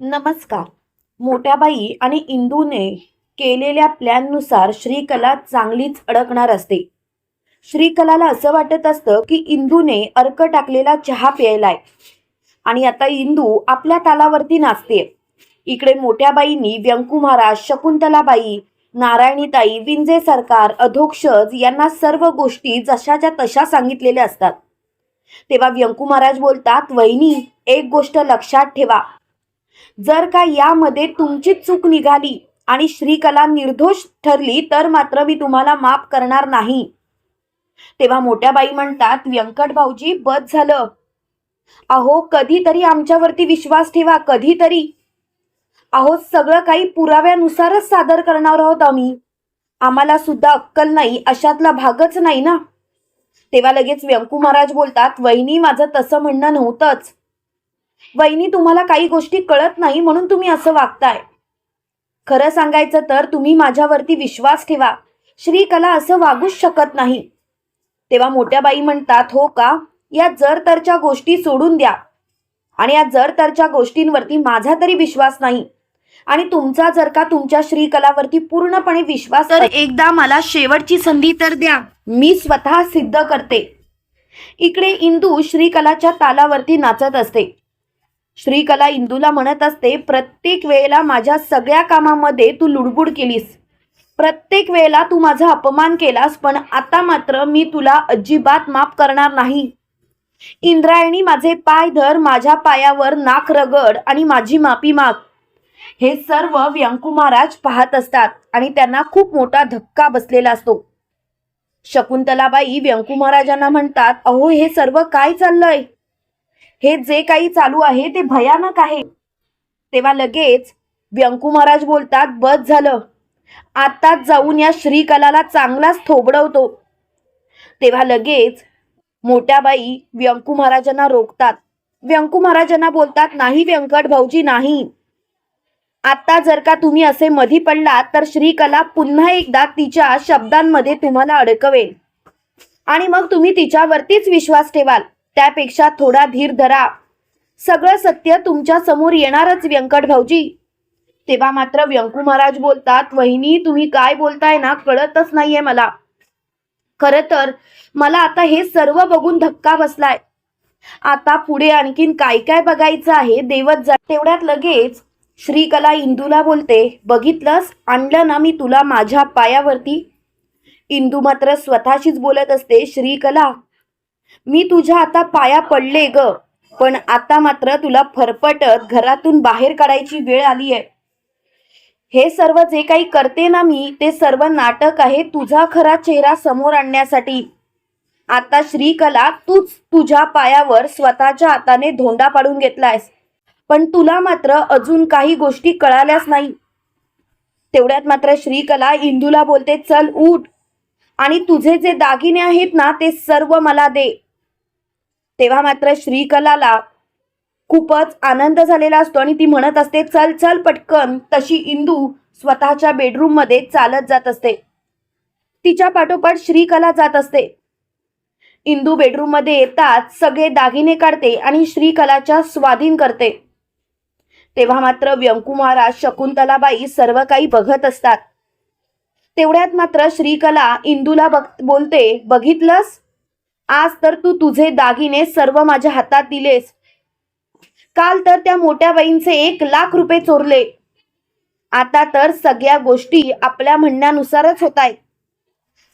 नमस्कार. मोठ्याबाई आणि इंदूने केलेल्या प्लॅननुसार श्रीकला चांगलीच अडकणार असते. श्रीकलाला असं वाटत असतं की इंदूने अर्क टाकलेला चहा प्यायलाय. आणि आता इंदू आपल्या तालावरती नाचते इकडे मोठ्याबाईंनी व्यंकू महाराज शकुंतलाबाई नारायणीताई विंजे सरकार अधोक्षज यांना सर्व गोष्टी जशाच्या तशा सांगितलेल्या असतात. तेव्हा व्यंकू महाराज बोलतात वहिनी एक गोष्ट लक्षात ठेवा. जर का यामध्ये तुमची चूक निघाली आणि श्रीकला निर्दोष ठरली तर मात्र मी तुम्हाला माफ करणार नाही. तेव्हा मोठ्या बाई म्हणतात व्यंकट भाऊजी बस झालं. अहो कधीतरी आमच्यावरती विश्वास ठेवा कधीतरी. अहो सगळं काही पुराव्यानुसारच सादर करणार आहोत आम्ही. आम्हाला सुद्धा अक्कल नाही अशातला भागच नाही ना. तेव्हा लगेच व्यंकू महाराज बोलतात वहिनी माझं तसं म्हणणं नव्हतंच. वहिनी तुम्हाला काही गोष्टी कळत नाही म्हणून तुम्ही असं वागताय. खरं सांगायचं तर तुम्ही माझ्यावरती विश्वास ठेवा. श्रीकला असं वागूच शकत नाही. तेव्हा मोठ्या बाई म्हणतात हो का? या जर तरच्या गोष्टी सोडून द्या. आणि या जर तरच्या गोष्टींवरती माझा तरी विश्वास नाही. आणि तुमचा जर का तुमच्या श्रीकलावरती पूर्णपणे विश्वास तर एकदा मला शेवटची संधी तर द्या. मी स्वतः सिद्ध करते. इकडे इंदू श्रीकलाच्या तालावरती नाचत असते. श्रीकला इंदूला म्हणत असते प्रत्येक वेळेला माझ्या सगळ्या कामामध्ये तू लुडबुड केलीस. प्रत्येक वेळेला तू माझा अपमान केलास पण आता मात्र मी तुला अजिबात माफ करणार नाही. इंद्रायणी माझे पाय धर माझ्या पायावर नाक रगड आणि माझी माफी माग. हे सर्व व्यंकू महाराज पाहत असतात आणि त्यांना खूप मोठा धक्का बसलेला असतो. शकुंतलाबाई व्यंकू महाराजांना म्हणतात अहो हे सर्व काय चाललंय? हे जे काही चालू आहे ते भयानक आहे. तेव्हा लगेच व्यंकू महाराज बोलतात बस झालं. आताच जाऊन या श्रीकलाला चांगलाच थोबडवतो. तेव्हा लगेच मोठ्या बाई व्यंकू महाराजांना रोखतात. व्यंकू महाराजांना बोलतात नाही व्यंकट भाऊजी नाही. आता जर का तुम्ही असे मधी पडलात तर श्रीकला पुन्हा एकदा तिच्या शब्दांमध्ये तुम्हाला अडकवेल. आणि मग तुम्ही तिच्यावरतीच विश्वास ठेवाल. त्यापेक्षा थोडा धीर धरा. सगळं सत्य तुमच्यासमोर येणारच व्यंकट भाऊजी. तेव्हा मात्र व्यंकू महाराज बोलतात वहिनी तुम्ही काय बोलताय ना कळतच नाहीये मला. खरं तर मला आता हे सर्व बघून धक्का बसलाय. आता पुढे आणखीन काय काय बघायचं आहे देवत जा तेवढ्यात लगेच श्रीकला इंदूला बोलते बघितलंस? आणलं ना मी तुला माझ्या पायावरती. इंदू मात्र स्वतःशीच बोलत असते श्रीकला मी तुझ्या आता पाया पडले ग. पण आता मात्र तुला फरफटत घरातून बाहेर काढायची वेळ आली आहे हे सर्व जे काही करते ना मी ते सर्व नाटक आहे तुझा खरा चेहरा समोर आणण्यासाठी. आता श्रीकला तूच तुझ्या पायावर स्वतःच्या हाताने धोंडा पाडून घेतलायस. पण तुला मात्र अजून काही गोष्टी कळाल्याच नाही. तेवढ्यात मात्र श्रीकला इंदूला बोलते चल उठ. आणि तुझे जे दागिने आहेत ना ते सर्व मला दे. तेव्हा मात्र श्रीकलाला खूपच आनंद झालेला असतो आणि ती म्हणत असते चल चल पटकन. तशी इंदू स्वतःच्या बेडरूममध्ये चालत जात असते. तिच्या पाठोपाठ श्रीकला जात असते. इंदू बेडरूममध्ये येतात सगळे दागिने काढते आणि श्रीकलाच्या स्वाधीन करते. तेव्हा मात्र व्यंकुमारा महाराज शकुंतलाबाई सर्व काही बघत असतात. तेवढ्यात मात्र श्रीकला इंदूला बघ बोलते बघितलंस? आज तर तू तुझे दागिने सर्व माझ्या हातात दिलेस. काल तर त्या मोठ्या बाईंचे एक लाख रुपये चोरले. आता तर सगळ्या गोष्टी आपल्या म्हणण्यानुसारच होत आहेत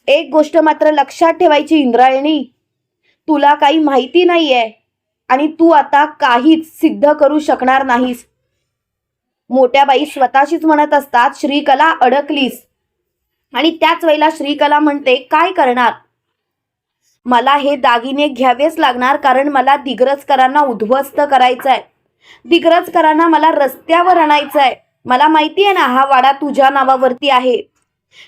एक गोष्ट मात्र लक्षात ठेवायची इंद्रायणी तुला काही माहिती नाहीये आणि तू आता काहीच सिद्ध करू शकणार नाहीस. मोठ्या बाई स्वतःशीच म्हणत असतात श्रीकला अडकलीस. आणि त्याच वेळेला श्रीकला म्हणते काय करणार? मला हे दागिने घ्यावेच लागणार कारण मला दिग्रजकरांना उद्ध्वस्त करायचं आहे दिग्रजकरांना मला रस्त्यावर आणायचं आहे मला माहिती आहे ना हा वाडा तुझ्या नावावरती आहे.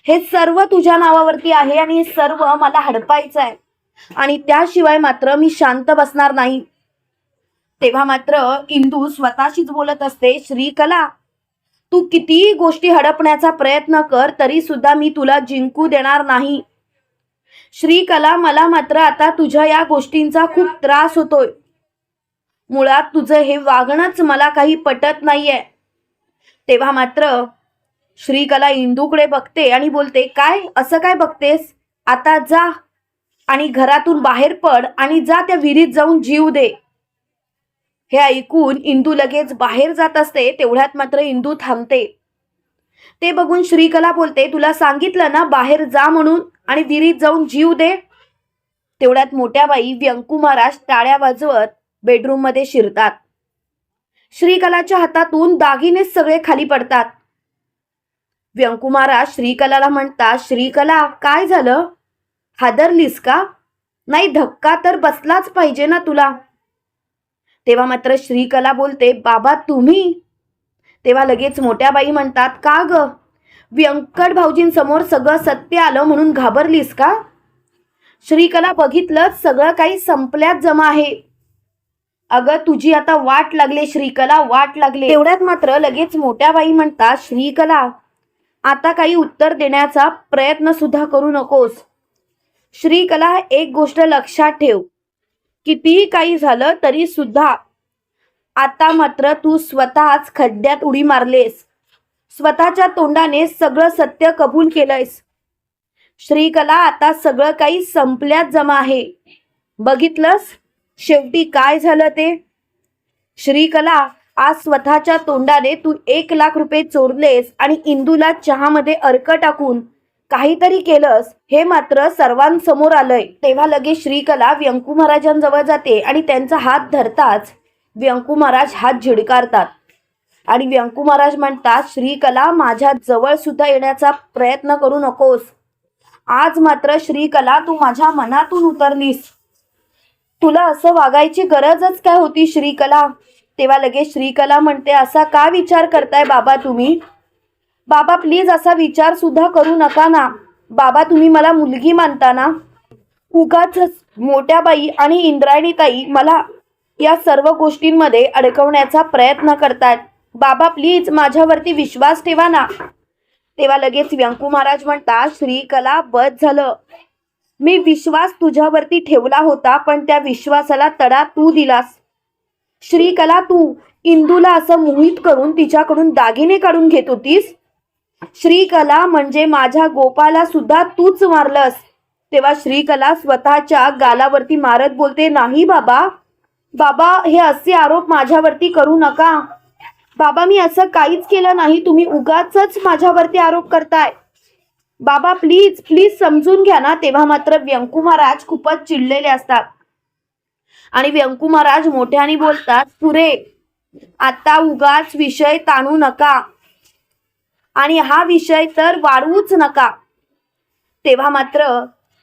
हे सर्व तुझ्या नावावरती आहे आणि हे सर्व मला हडपायचं आहे आणि त्याशिवाय मात्र मी शांत बसणार नाही. तेव्हा मात्र इंदू स्वतःशीच बोलत असते श्रीकला तू कितीही गोष्टी हडपण्याचा प्रयत्न कर तरी सुद्धा मी तुला जिंकू देणार नाही. श्रीकला मला मात्र आता तुझ्या या गोष्टींचा खूप त्रास होतोय. मुळात तुझं हे वागणंच मला काही पटत नाहीये. तेव्हा मात्र श्रीकला इंदूकडे बघते आणि बोलते काय? असं काय बघतेस? आता जा आणि घरातून बाहेर पड आणि जा त्या विहिरीत जाऊन जीव दे. हे ऐकून इंदू लगेच बाहेर जात असते तेवढ्यात मात्र इंदू थांबते. ते बघून श्रीकला बोलते तुला सांगितलं ना बाहेर जा म्हणून आणि विहिरीत जाऊन जीव दे. तेवढ्यात मोठ्या बाई व्यंकू महाराज टाळ्या वाजवत बेडरूममध्ये शिरतात. श्रीकलाच्या हातातून दागिनेच सगळे खाली पडतात. व्यंकू महाराज श्रीकलाला म्हणतात श्रीकला काय झालं? हादरलीस का? नाही धक्का तर बसलाच पाहिजे ना तुला. तेव्हा मात्र श्रीकला बोलते बाबा तुम्ही? तेव्हा लगेच मोठ्या बाई म्हणतात का ग? व्यंकट भाऊजींसमोर सगळं सत्य आलं म्हणून घाबरलीस का? श्रीकला बघितलं सगळं काही संपल्यात जमा आहे. अगं तुझी आता वाट लागले श्रीकला वाट लागले. एवढ्यात मात्र लगेच मोठ्या बाई म्हणतात श्रीकला आता काही उत्तर देण्याचा प्रयत्न सुद्धा करू नकोस. श्रीकला एक गोष्ट लक्षात ठेव. कितीही काही झालं तरी सुद्धा आता मात्र तू स्वतःच खड्ड्यात उडी मारलेस. स्वतःच्या तोंडाने सगळं सत्य कबूल केलंयस. श्रीकला आता सगळं काही संपल्यात जमा आहे. बघितलंस? शेवटी काय झालं ते? श्रीकला आज स्वतःच्या तोंडाने तू एक लाख रुपये चोरलेस आणि इंदूला चहामध्ये अर्क टाकून काहीतरी केलंस हे मात्र सर्वांसमोर आलंय. तेव्हा लगेच श्रीकला व्यंकू महाराजांजवळ जाते आणि त्यांचा हात धरताच व्यंकू महाराज हात झिडकारतात. आणि व्यंकू महाराज म्हणतात श्रीकला माझ्या जवळ सुद्धा येण्याचा प्रयत्न करू नकोस. आज मात्र श्रीकला तू माझ्या मनातून उतरलीस. तुला असं वागायची गरजच काय होती श्रीकला? तेव्हा लगेच श्रीकला म्हणते असा का विचार करताय बाबा तुम्ही? बाबा प्लीज असा विचार सुद्धा करू नका ना. बाबा तुम्ही मला मुलगी मानता ना? उगाच मोठ्या बाई आणि इंद्रायणी ताई मला या सर्व गोष्टींमध्ये अडकवण्याचा प्रयत्न करतात बाबा प्लीज माझ्यावरती विश्वास ठेवा ना. तेव्हा लगेच व्यंकू महाराज म्हणतात श्रीकला बद झालं. मी विश्वास तुझ्यावरती ठेवला होता पण त्या विश्वासाला तडा तू दिलास. श्रीकला तू इंदूला असं मोहित करून तिच्याकडून दागिने काढून घेत होतीस? श्रीकला म्हणजे माझ्या गोपाला सुद्धा तूच मारलंस. तेव्हा श्रीकला स्वतःच्या गालावरती मारत बोलते नाही बाबा. बाबा हे असे आरोप माझ्यावरती करू नका. बाबा मी असं काहीच केलं नाही. तुम्ही उगाच माझ्यावरती आरोप करताय. बाबा प्लीज प्लीज समजून घ्या ना. तेव्हा मात्र व्यंकू महाराज खूपच चिडलेले असतात. आणि व्यंकू महाराज मोठ्याने बोलतात पुरे आता उगाच विषय ताणू नका. आणि हा विषय तर वाढवूच नका. तेव्हा मात्र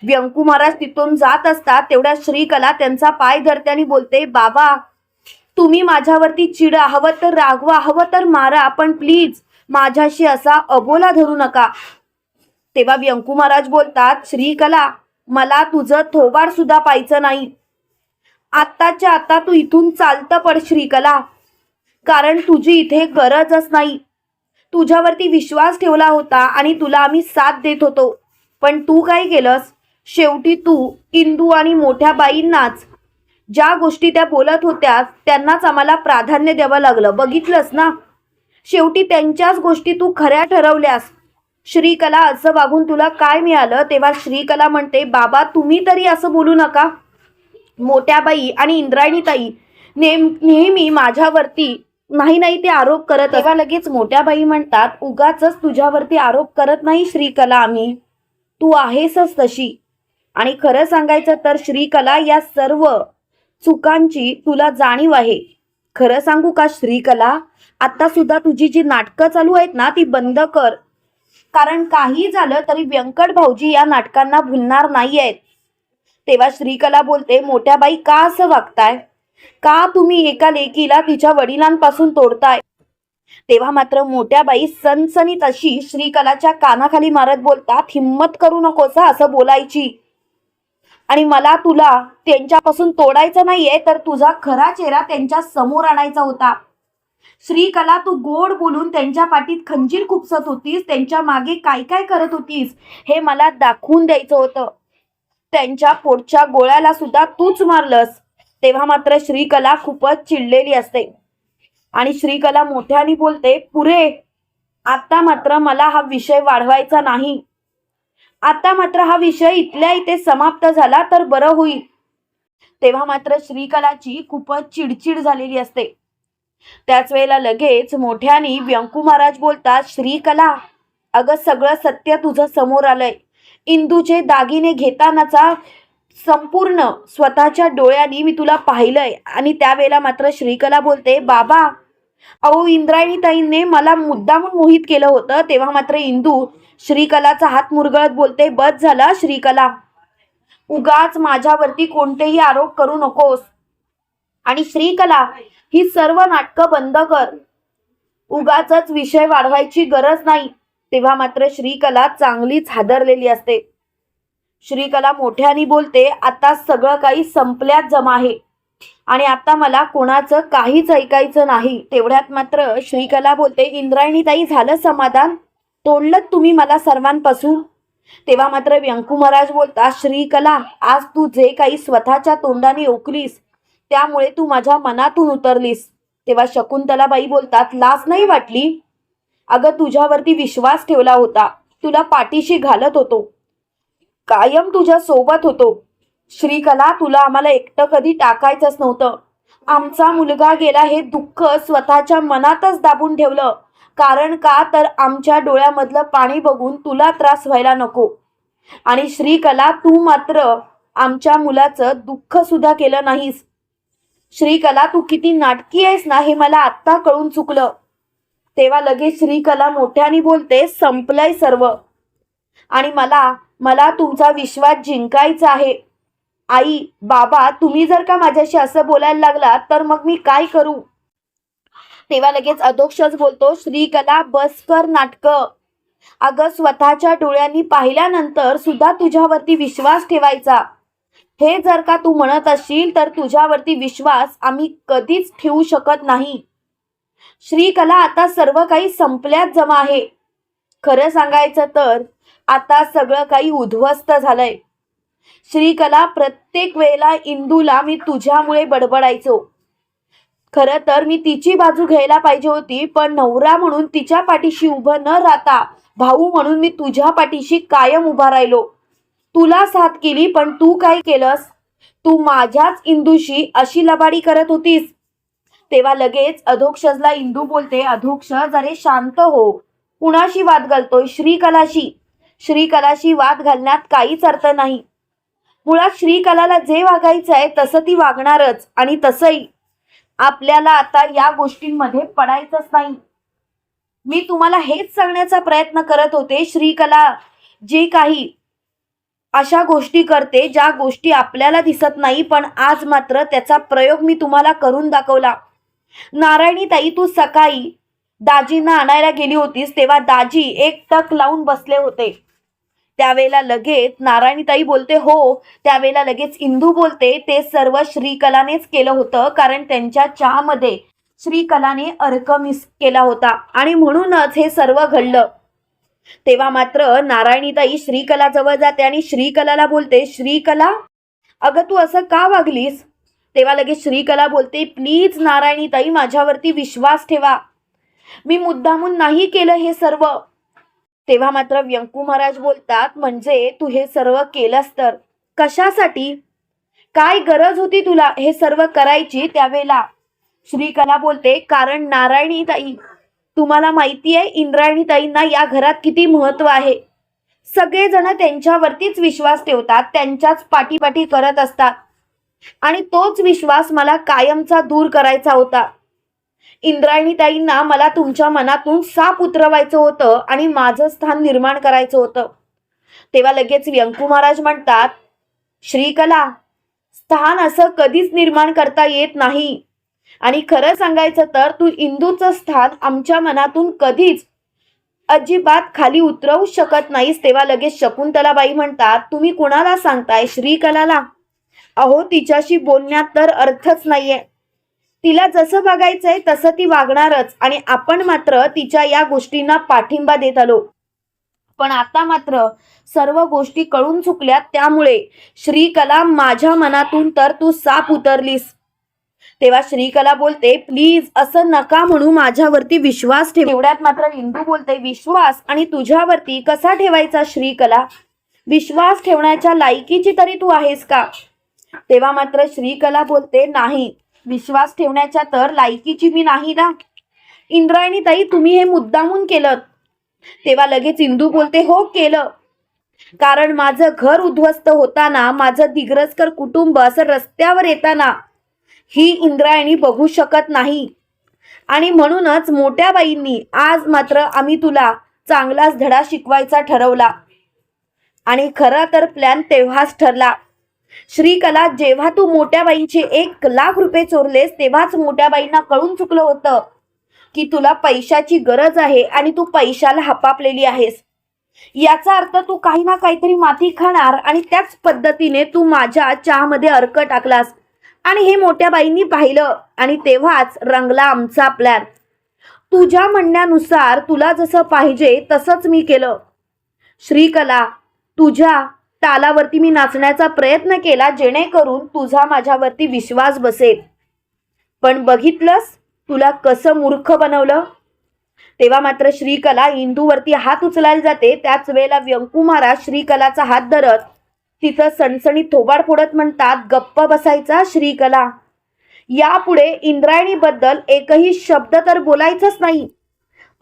व्यंकू महाराज तिथून जात असतात तेवढ्या श्रीकला त्यांचा पाय धरते आणि बोलते बाबा तुम्ही माझ्यावरती चिडा हवं तर रागवा हवं तर मारा पण प्लीज माझ्याशी असा अबोला धरू नका. तेव्हा व्यंकू महाराज बोलतात श्रीकला मला तुझं थोबार सुद्धा पाहायचं नाही. आत्ताच्या आता तू इथून चालतं पड श्रीकला. कारण तुझी इथे गरजच नाही. तुझ्यावरती विश्वास ठेवला होता आणि तुला आम्ही साथ देत होतो. पण तू काय केलंस? शेवटी तू इंदू आणि मोठ्या बाईंनाच. ज्या गोष्टी त्या बोलत होत्या त्यांनाच आम्हाला प्राधान्य द्यावं लागलं. बघितलंस ना? शेवटी त्यांच्याच गोष्टी तू खऱ्या ठरवल्यास. श्रीकला असं वागून तुला काय मिळालं? तेव्हा श्रीकला म्हणते बाबा तुम्ही तरी असं बोलू नका. मोठ्या बाई आणि इंद्रायणीताई नेम नेहमी माझ्यावरती नाही नाही ते आरोप करत तेव्हा लगेच मोठ्या बाई म्हणतात उगाच तुझ्यावरती आरोप करत नाही श्रीकला आम्ही. तू आहेसच तशी. आणि खरं सांगायचं तर श्रीकला या सर्व चुकांची तुला जाणीव आहे. खरं सांगू का श्रीकला? आता सुद्धा तुझी जी नाटकं चालू आहेत ना ती बंद कर. कारण काही झालं तरी व्यंकट भाऊजी या नाटकांना भुलणार नाही आहेत तेव्हा श्रीकला बोलते मोठ्या बाई का असं वागताय? का तुम्ही एका लेकीला तिच्या वडिलांपासून तोडताय? तेव्हा मात्र मोठ्या बाई सनसनीत अशी श्रीकलाच्या कानाखाली मारत बोलतात हिम्मत करू नकोस असं बोलायची. आणि मला तुला त्यांच्यापासून तोडायचं नाहीये तर तुझा खरा चेहरा त्यांच्यासमोर आणायचा होता. श्रीकला तू गोड बोलून त्यांच्या पाठीत खंजीर खुपसत होतीस त्यांच्या मागे काय काय करत होतीस हे मला दाखवून द्यायचं होतं. त्यांच्या पोटच्या गोळ्याला सुद्धा तूच मारलंस. तेव्हा मात्र श्रीकला खूपच चिडलेली असते. आणि श्रीकला मोठ्याने बोलते पुरे आता मात्र मला हा विषय वाढवायचा नाही. आता मात्र हा विषय इथल्या इथे समाप्त झाला तर बरं होईल. तेव्हा मात्र श्रीकलाची खूपच चिडचिड झालेली असते. त्याच वेळेला लगेच मोठ्याने व्यंकू महाराज बोलतात श्रीकला अगं सगळं सत्य तुझं समोर आलंय. इंदूचे दागिने घेतानाचा संपूर्ण स्वतःच्या डोळ्यांनी मी तुला पाहिलंय. आणि त्यावेळेला मात्र श्रीकला बोलते बाबा अहो इंद्रायणी ताईंने मला मुद्दामून मोहित केलं होतं. तेव्हा मात्र इंदू श्रीकलाचा हात मुरगळत बोलते बस झाला श्रीकला. उगाच माझ्यावरती कोणतेही आरोप करू नकोस. आणि श्रीकला ही सर्व नाटकं बंद कर. उगाच विषय वाढवायची गरज नाही. तेव्हा मात्र श्रीकला चांगलीच हादरलेली असते. श्रीकला मोठ्याने बोलते आता सगळं काही संपल्यात जमा आहे आणि आता मला कोणाचं काहीच ऐकायचं नाही. तेवढ्यात मात्र श्रीकला बोलते इंद्रायणी ताई झालं समाधान? तोडलं तुम्ही मला सर्वांपासून? तेव्हा मात्र व्यंकू महाराज बोलता श्रीकला आज तू जे काही स्वतःच्या तोंडाने ओकलीस त्यामुळे तू माझ्या मनातून उतरलीस. तेव्हा शकुंतलाबाई बोलतात लाज नाही वाटली? अगं तुझ्यावरती विश्वास ठेवला होता. तुला पाठीशी घालत होतो. कायम तुझ्या सोबत होतो. श्रीकला तुला आम्हाला एकटं कधी टाकायचंच नव्हतं. आमचा मुलगा गेला हे दुःख स्वतःच्या मनातच दाबून ठेवलं. कारण का तर आमच्या डोळ्यामधलं पाणी बघून तुला त्रास व्हायला नको. आणि श्रीकला तू मात्र आमच्या मुलाचं दुःख सुद्धा केलं नाहीस. श्रीकला तू किती नाटकी आहेस ना हे मला आत्ता कळून चुकलं. तेव्हा लगेच श्रीकला मोठ्याने बोलते संपलंय सर्व. आणि मला मला तुमचा विश्वास जिंकायचा आहे. आई बाबा तुम्ही जर का माझ्याशी असं बोलायला लागला तर मग मी काय करू? तेव्हा लगेच अधोक्षच बोलतो श्रीकला बसकर नाटक. अगं स्वतःच्या डोळ्यांनी पाहिल्यानंतर सुद्धा तुझ्यावरती विश्वास ठेवायचा. हे जर का तू म्हणत असशील तर तुझ्यावरती विश्वास आम्ही कधीच ठेवू शकत नाही. श्रीकला आता सर्व काही संपल्यात जमा आहे. खरं सांगायचं तर आता सगळं काही उद्ध्वस्त झालंय. श्रीकला प्रत्येक वेळेला इंदूला मी तुझ्यामुळे बडबडायचो. खरं तर मी तिची बाजू घ्यायला पाहिजे होती पण नवरा म्हणून तिच्या पाठीशी उभं न राहता भाऊ म्हणून मी तुझ्या पाठीशी कायम उभा राहिलो. तुला साथ केली पण तू काय केलंस? तू माझ्याच इंदूशी अशी लबाडी करत होतीस. तेव्हा लगेच अधोक्षजला इंदू बोलते अधोक्षज अरे शांत हो. कुणाशी वाद घालतोय? श्रीकलाशी. श्रीकलाशी वाद घालण्यात काहीच अर्थ नाही. मुळात श्रीकलाला जे वागायचं आहे तसं ती वागणारच आणि तसंही. आपल्याला आता या गोष्टींमध्ये पडायचंच नाही. मी तुम्हाला हेच सांगण्याचा प्रयत्न करत होते श्रीकला जे काही अशा गोष्टी करते ज्या गोष्टी आपल्याला दिसत नाही पण आज मात्र त्याचा प्रयोग मी तुम्हाला करून दाखवला. नारायणी ताई तू सकाळी दाजींना आणायला गेली होतीस तेव्हा दाजी एक टक लावून बसले होते. त्यावेळेला लगेच नारायणीताई बोलते हो. त्यावेळेला लगेच इंदू बोलते ते सर्व श्रीकलानेच केलं होतं कारण त्यांच्या चहामध्ये श्रीकलाने अर्क मिस केला होता आणि म्हणूनच हे सर्व घडलं. तेव्हा मात्र नारायणीताई श्रीकलाजवळ जाते आणि श्रीकलाला बोलते श्रीकला अगं तू असं का वागलीस? तेव्हा लगेच श्रीकला बोलते प्लीज नारायणीताई माझ्यावरती विश्वास ठेवा. मी मुद्दामून नाही केलं हे सर्व. तेव्हा मात्र व्यंकू महाराज बोलतात म्हणजे तू हे सर्व केलंस तर? कशासाठी? काय गरज होती तुला हे सर्व करायची त्यावेळेला? श्रीकला बोलते कारण नारायणी ताई तुम्हाला माहिती आहे इंद्रायणी ताईंना या घरात किती महत्त्व आहे. सगळेजण त्यांच्यावरतीच विश्वास ठेवतात त्यांच्याच पाठीपाठी करत असतात. आणि तोच विश्वास मला कायमचा दूर करायचा होता. इंद्रायणीताईंना मला तुमच्या मनातून साप उतरवायचं होतं आणि माझं स्थान निर्माण करायचं होतं. तेव्हा लगेच व्यंकू महाराज म्हणतात श्रीकला स्थान असं कधीच निर्माण करता येत नाही. आणि खरं सांगायचं तर तू इंदूचं स्थान आमच्या मनातून कधीच अजिबात खाली उतरवू शकत नाहीस. तेव्हा लगेच शकुंतलाबाई म्हणतात तुम्ही कुणाला सांगताय श्रीकलाला? अहो तिच्याशी बोलण्यात तर अर्थच नाहीये. तिला जसं बघायचंय तसं ती वागणारच आणि आपण मात्र तिच्या या गोष्टींना पाठिंबा देत आलो. पण आता मात्र सर्व गोष्टी कळून चुकल्या त्यामुळे श्रीकला माझ्या मनातून तर तू साप उतरलीस. तेव्हा श्रीकला बोलते प्लीज असं नका म्हणू माझ्यावरती विश्वास ठेव. एवढ्यात मात्र इंदू बोलते विश्वास? आणि तुझ्यावरती कसा ठेवायचा श्रीकला? विश्वास ठेवण्याच्या लायकीची तरी तू आहेस का? तेव्हा मात्र श्रीकला बोलते नाही विश्वास ठेवण्याच्या तर लायकीची मी नाही ना. इंद्रायणी ताई तुम्ही हे मुद्दामून केलं. तेव्हा लगेच इंदू बोलते हो केलं. कारण माझं घर उद्ध्वस्त होताना माझं दिग्रजकर कुटुंब असं रस्त्यावर येताना ही इंद्रायणी बघू शकत नाही. आणि म्हणूनच मोठ्या बाईंनी आज मात्र आम्ही तुला चांगलाच धडा शिकवायचा ठरवला. आणि खरा तर प्लॅन तेव्हाच ठरला. श्रीकला जेव्हा तू मोठ्या बाईंचे एक लाख रुपये चोरलेस तेव्हाच मोठ्या बाईंना कळून चुकलं होतं की तुला पैशाची गरज आहे आणि तू पैशाला हपापलेली आहेस. याचा अर्थ तू काही ना काहीतरी माती खाणार आणि त्याच पद्धतीने तू माझ्या चहामध्ये अर्क टाकलास. आणि हे मोठ्या बाईंनी पाहिलं आणि तेव्हाच रंगला आमचा प्लॅन तुझ्या म्हणण्यानुसार तुला जसं पाहिजे तसंच मी केलं. श्रीकला तुझ्या तालावरती मी नाचण्याचा प्रयत्न केला जेणेकरून तुझा माझ्यावरती विश्वास बसेल. पण बघितलंस? तुला कसं मूर्ख बनवलं? तेव्हा मात्र श्रीकला इंदूवरती हात उचलायला जाते. त्याच वेळेला व्यंकू महाराज श्रीकलाचा हात धरत तिथं सणसणी थोबाड फोडत म्हणतात गप्प बसायचा श्रीकला. यापुढे इंद्रायणीबद्दल एकही शब्द तर बोलायचाच नाही.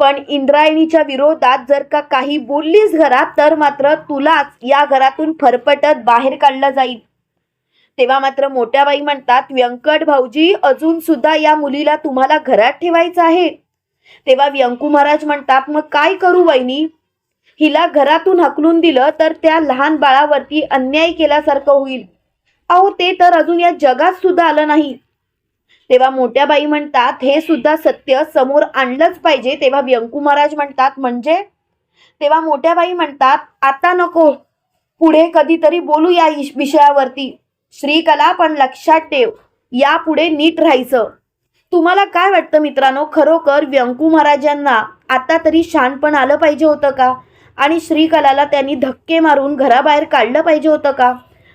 पण इंद्रायणीच्या विरोधात जर का काही बोललीस घरात तर मात्र तुलाच या घरातून फरफटत बाहेर काढलं जाईल. तेव्हा मात्र मोठ्या बाई म्हणतात व्यंकट भाऊजी अजून सुद्धा या मुलीला तुम्हाला घरात ठेवायचं आहे. तेव्हा व्यंकू महाराज म्हणतात मग काय करू वहिनी? हिला घरातून हकलून दिलं तर त्या लहान बाळावरती अन्याय केल्यासारखं होईल. अहो ते तर अजून या जगात सुद्धा आलं नाही. तेव्हा मोठ्या बाई म्हणतात हे सुद्धा सत्य समोर आणलंच पाहिजे. तेव्हा व्यंकू महाराज म्हणतात म्हणजे? तेव्हा मोठ्या बाई म्हणतात आता नको पुढे कधीतरी बोलू या इश- विषयावरती. श्रीकला पण लक्षात ठेव यापुढे नीट राहायचं. तुम्हाला काय वाटतं मित्रांनो? खरोखर व्यंकू महाराजांना आता तरी शानपण आलं पाहिजे होतं का? आणि श्रीकलाला त्यांनी धक्के मारून घराबाहेर काढलं पाहिजे होतं का?